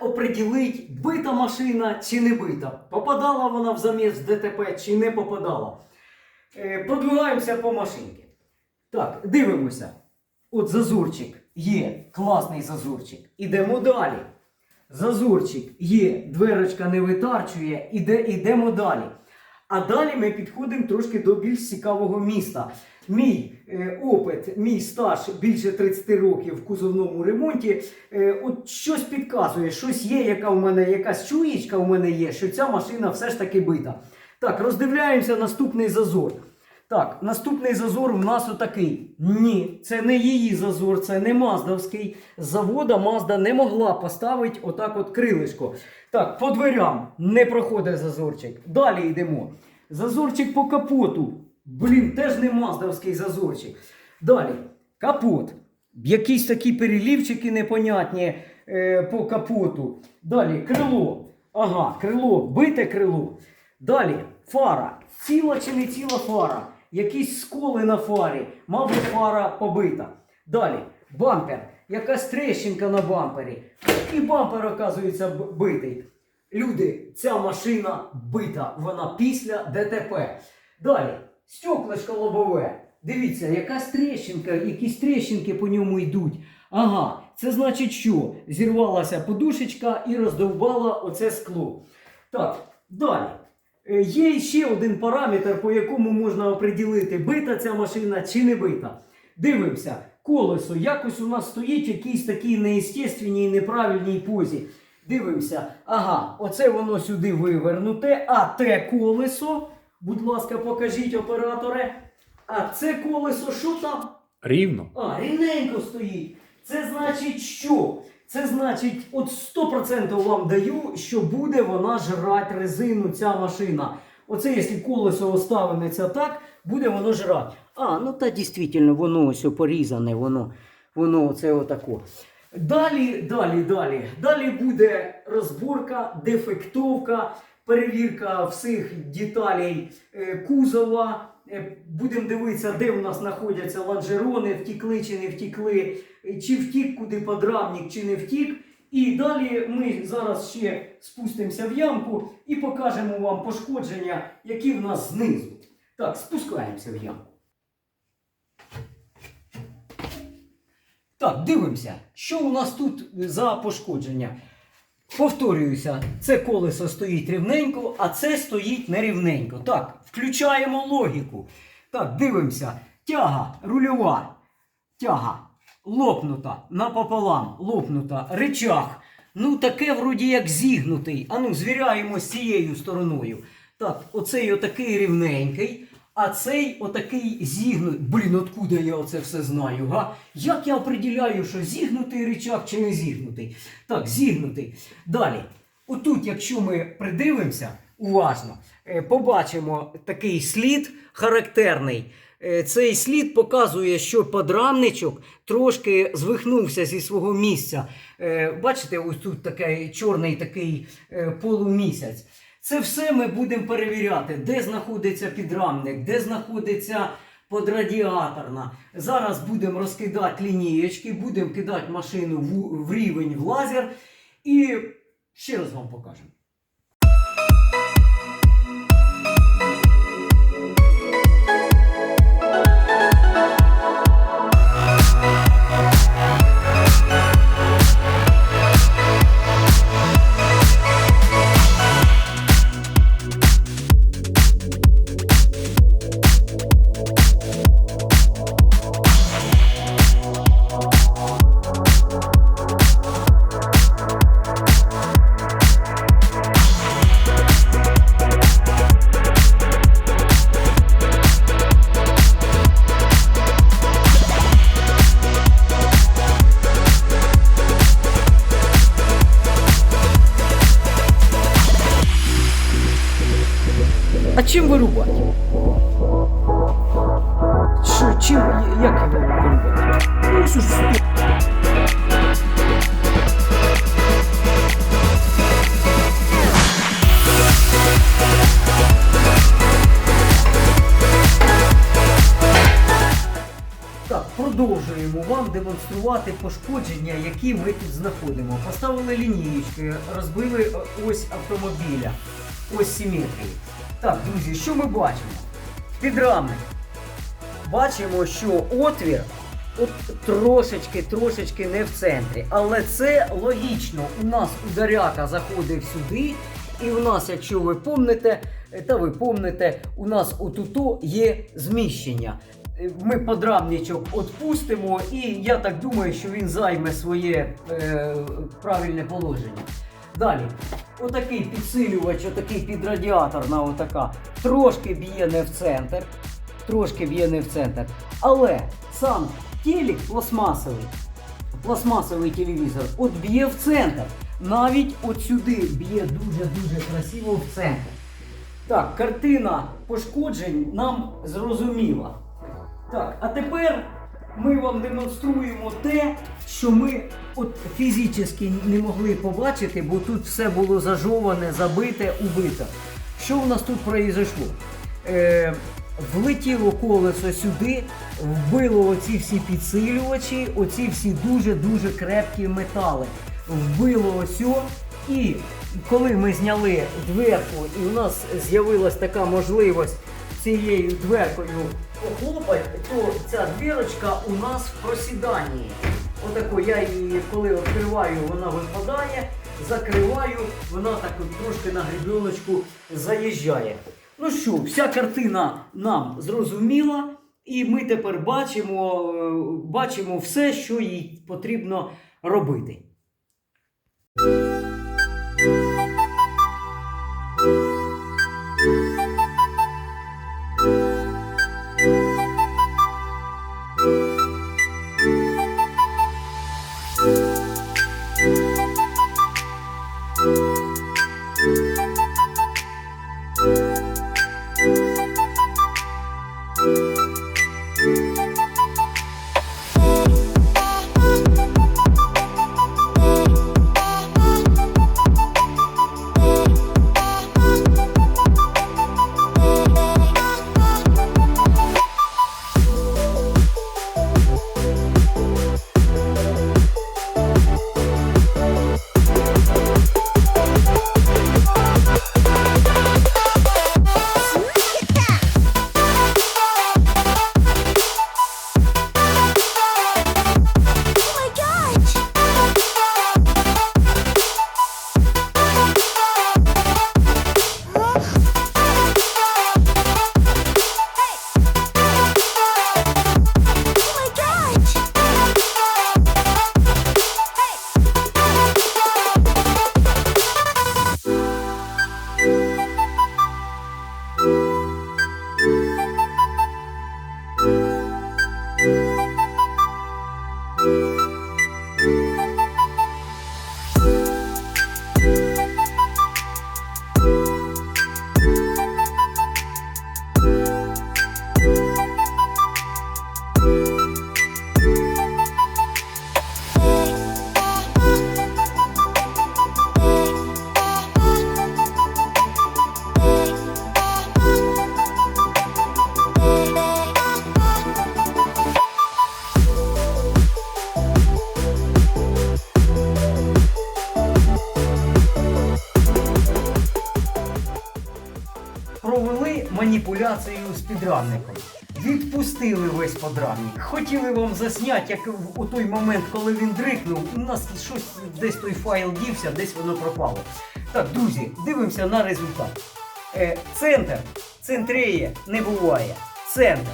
оприділити, бита машина чи не бита? Попадала вона в заміс ДТП чи не попадала? Е, Продвигаємося по машинці. Так, дивимося. От зазурчик є, класний зазорчик. Ідемо далі. Зазурчик є, дверочка не витарчує, іде, ідемо далі. А далі ми підходимо трошки до більш цікавого міста. Мій е, опит, мій стаж більше 30 років в кузовному ремонті. Е, от щось підказує, щось є, яка в мене, якась чуєчка в мене є, що ця машина все ж таки бита. Так, роздивляємося наступний зазор. Так, наступний зазор у нас отакий. Ні, це не її зазор, це не маздавський. З завода Мазда не могла поставити отак от крилишко. Так, по дверям не проходить зазорчик. Далі йдемо. Зазорчик по капоту. Блін, теж не маздавський зазорчик. Далі, капот. Якісь такі перелівчики непонятні е, по капоту. Далі крило. Ага, крило, бите крило. Далі фара. Ціла чи не ціла фара. Якісь сколи на фарі. Мабуть, фара побита. Далі бампер. Якась трещинка на бампері. І бампер, оказується, битий. Люди, ця машина бита. Вона після ДТП. Далі, стеклишко лобове. Дивіться, якась трещинка, якісь трещинки по ньому йдуть. Ага, це значить, що зірвалася подушечка і роздовбала оце скло. Так, далі. Е, Є ще один параметр, по якому можна оприділити, бита ця машина чи не бита. Дивимося, колесо якось у нас стоїть в якійсь такій неестественній неправильній позі. Дивимося, ага, оце воно сюди вивернуте, а те колесо, будь ласка, покажіть операторе. А це колесо, що там? Рівно. А, рівненько стоїть. Це значить що? Це значить, от 100% вам даю, що буде вона жрати резину, ця машина. Оце, якщо колесо оставленеться так, буде воно жрати. А, ну та дійсно, воно ось порізане, воно, воно оце отако. Далі, далі, далі. Далі буде розборка, дефектовка, перевірка всіх деталей е, кузова. Е, Будемо дивитися, де у нас знаходяться лонжерони, втікли чи не втікли, чи втік куди подрамник, чи не втік. І далі ми зараз ще спустимося в ямку і покажемо вам пошкодження, які в нас знизу. Так, спускаємося в ямку. Так, дивимося, що у нас тут за пошкодження. Повторююся, це колесо стоїть рівненько, а це стоїть нерівненько. Так, включаємо логіку. Так, дивимося. Тяга рульова. Тяга лопнута напополам, лопнута, речах. Ну, таке вроді як зігнутий. Ану, звіряємо з цією стороною. Так, оцей отакий рівненький, а цей отакий зігнутий. Блін, откуда я оце все знаю? га? Як я определяю, що зігнутий речах чи не зігнутий? Так, зігнутий. Далі. Отут, якщо ми придивимося уважно, е, побачимо такий слід характерний. Е, Цей слід показує, що подрамничок трошки звихнувся зі свого місця. Е, Бачите, ось тут такий чорний такий е, полумісяць. Це все ми будемо перевіряти, де знаходиться підрамник, де знаходиться подрадіаторна. Зараз будемо розкидати лінієчки, будемо кидати машину в, рівень в лазер і ще раз вам покажемо. Вам демонструвати пошкодження, які ми тут знаходимо. Поставили лінієчки, розбили е, ось автомобіля, ось симетрії. Так, друзі, що ми бачимо? Підрамник. Бачимо, що отвір от трошечки, трошечки не в центрі. Але це логічно. У нас ударяка заходив сюди, і у нас, якщо ви помните, е, та ви помните, у нас отуто є зміщення. Ми подрамничок відпустимо, і я так думаю, що він займе своє е, правильне положення. Далі, отакий підсилювач, отакий підрадіаторна, отака, трошки б'є не в центр. Трошки б'є не в центр. Але сам телек пластмасовий, пластмасовий телевізор, от б'є в центр. Навіть от сюди б'є дуже-дуже красиво в центр. Так, картина пошкоджень нам зрозуміла. Так, а тепер ми вам демонструємо те, що ми от фізично не могли побачити, бо тут все було зажоване, забите, убито. Що у нас тут произошло? Е, влетіло колесо сюди, вбило оці всі підсилювачі, оці всі дуже-дуже крепкі метали. Вбило ось і коли ми зняли дверку, і у нас з'явилась така можливість цією дверкою похлопати, то ця дверочка у нас в просіданні. Отако я її, коли відкриваю, вона випадає, закриваю, вона так от трошки на гребіночку заїжджає. Ну що, вся картина нам зрозуміла, і ми тепер бачимо, бачимо все, що їй потрібно робити. Провели маніпуляцію з підрамником. Відпустили весь подрамник. Хотіли вам засняти, як у той момент, коли він дрикнув, у нас щось десь той файл дівся, десь воно пропало. Так, друзі, дивимося на результат. Е, центр. Центреє не буває. Центр.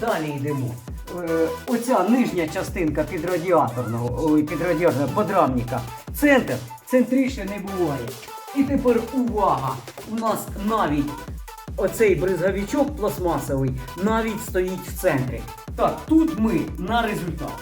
Далі йдемо. Е, оця нижня частинка підрадіаторного, підрадіаторного подрамника. Центр. Центріше не буває. І тепер увага! У нас навіть оцей бризгавічок пластмасовий навіть стоїть в центрі. Так, тут ми на результат.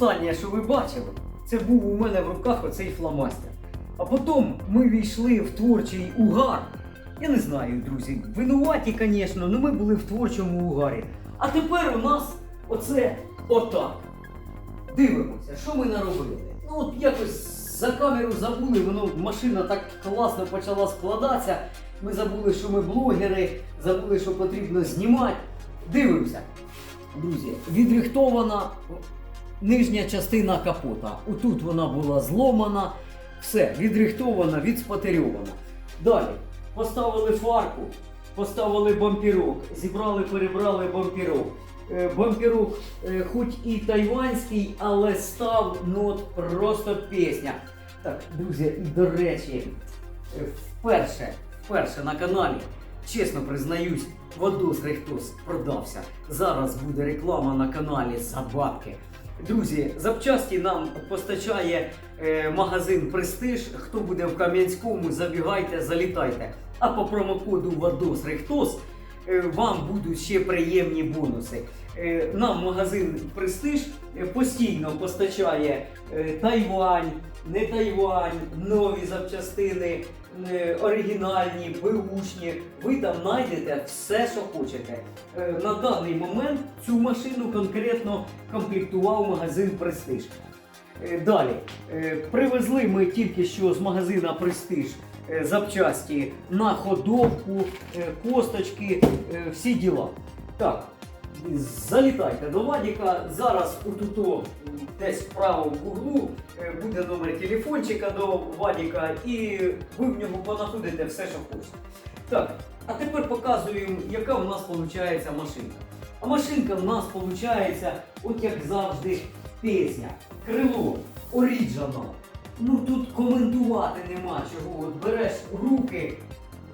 Останнє, що ви бачили, це був у мене в руках оцей фломастер. А потім ми війшли в творчий угар. Я не знаю, друзі, винуваті, звісно, але ми були в творчому угарі. А тепер у нас оце отак. Дивимося, що ми наробили. Ну от якось за камеру забули, воно машина так класно почала складатися. Ми забули, що ми блогери, забули, що потрібно знімати. Дивимося. Друзі, відрихтована нижня частина капота. Отут вона була зломана, все, відрихтована, відспатерьована. Далі поставили фарку, поставили бампірок, зібрали, перебрали бампірок. Е, Бампірок, е, хоч і тайванський, але став ну от просто пісня. Так, друзі, і до речі, е, вперше, вперше на каналі, чесно признаюсь, Водос Рехтос продався. Зараз буде реклама на каналі за бабки. Друзі, запчасті нам постачає е, магазин Престиж. Хто буде в Кам'янському, забігайте, залітайте. А по промокоду Водос Рехтос е, вам будуть ще приємні бонуси. Е, Нам магазин Престиж постійно постачає е, Тайвань, не Тайвань, нові запчастини, оригінальні, беушні. Ви там знайдете все, що хочете. Е, На даний момент цю машину конкретно комплектував магазин Престиж. Е, Далі Е, привезли ми тільки що з магазина Престиж е, запчасті на ходовку, е, косточки, е, всі діла. Так, залітайте до Вадіка. Зараз отуто десь в правому углу е, буде номер телефончика до Вадіка, і ви в нього понаходите все, що хочете. Так, а тепер показуємо, яка у нас виходить машинка. А машинка в нас виходить, от як завжди, пісня, крило, оріджинал. Ну тут коментувати нема чого. От береш руки,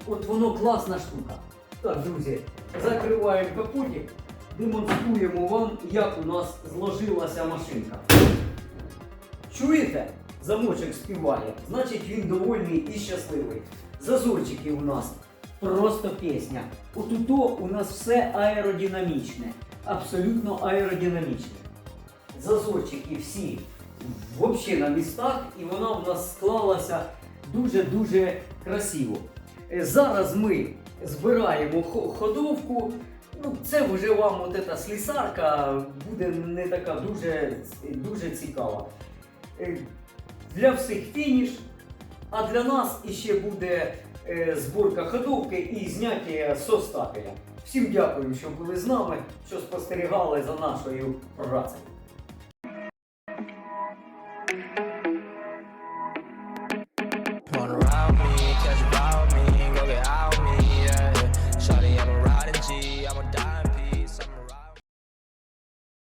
от воно класна штука. Так, друзі, закриваємо капотик, демонструємо вам, як у нас зложилася машинка. Чуєте? Замочок співає, значить він довольний і щасливий. Зазорчики у нас просто пісня. Отуто у нас все аеродинамічне, абсолютно аеродинамічне. Зазорчики всі взагалі на містах, і вона в нас склалася дуже-дуже красиво. Е, Зараз ми збираємо ходовку. Ну, це вже вам от ета слісарка буде не така дуже, дуже цікава. Е, Для всіх фініш, а для нас іще буде е, зборка ходовки і зняття состапеля. Всім дякую, що були з нами, що спостерігали за нашою працею.